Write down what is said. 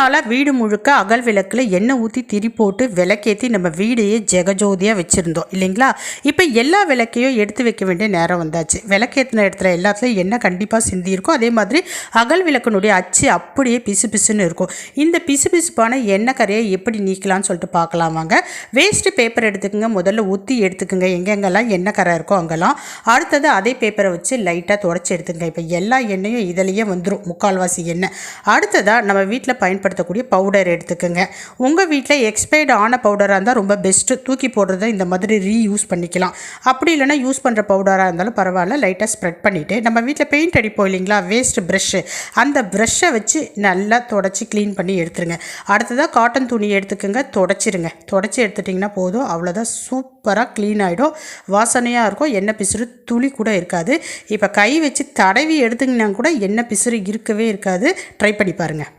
நாளாக வீடு முழுக்க அகல் விளக்கில் எண்ணெய் ஊற்றி திரி போட்டு விளக்கேற்றி நம்ம வீடையே ஜெகஜோதியாக வச்சுருந்தோம் இல்லைங்களா? இப்போ எல்லா விளக்கையும் எடுத்து வைக்க வேண்டிய நேரம் வந்தாச்சு. விளக்கேற்றின இடத்துல எல்லாத்துலேயும் எண்ணெய் கண்டிப்பாக சிந்தியிருக்கும். அதே மாதிரி அகல் விளக்கினுடைய அச்சு அப்படியே பிசு பிசுன்னு இருக்கும். இந்த பிசு பிசுப்பான எண்ணெய் கரையை எப்படி நீக்கலாம்னு சொல்லிட்டு பார்க்கலாம் வாங்க. வேஸ்ட்டு பேப்பர் எடுத்துக்கோங்க. முதல்ல ஊற்றி எடுத்துக்கோங்க. எங்கெங்கெல்லாம் எண்ணெய் கரை இருக்கோ அங்கெல்லாம். அடுத்தது அதே பேப்பரை வச்சு லைட்டாக தொடச்சி எடுத்துக்கோங்க. இப்போ எல்லா எண்ணெயும் இதுலேயே வந்துடும் முக்கால்வாசி எண்ணெய். அடுத்ததாக நம்ம வீட்டில் பயன்படுத்தக்கூடிய பவுடர் எடுத்துக்கோங்க. உங்கள் வீட்டில் எக்ஸ்பைர்டு ஆன பவுடராக இருந்தால் ரொம்ப பெஸ்ட்டு தூக்கி போடுறத இந்த மாதிரி ரீயூஸ் பண்ணிக்கலாம். அப்படி இல்லைன்னா யூஸ் பண்ணுற பவுடராக இருந்தாலும் பரவாயில்ல லைட்டாக ஸ்ப்ரெட் பண்ணிவிட்டு நம்ம வீட்டில் பெயிண்ட் அடிப்போம் இல்லைங்களா வேஸ்ட் ப்ரஷ்ஷு அந்த ப்ரஷ்ஷை வச்சு நல்லா தொடச்சி க்ளீன் பண்ணி எடுத்துருங்க. அடுத்ததாக காட்டன் துணி எடுத்துக்கோங்க தொடச்சிருங்க. தொடச்சி எடுத்துட்டிங்கன்னா போதும் அவ்வளோதான் சூப்பராக க்ளீன் ஆகிடும் வாசனையாக இருக்கும் எண்ணெய் பிசுறு துளி கூட இருக்காது. இப்போ கை வச்சு தடவி எடுத்துங்கன்னா கூட எண்ணெய் பிசுறு இருக்கவே இருக்காது. ட்ரை பண்ணி பாருங்கள்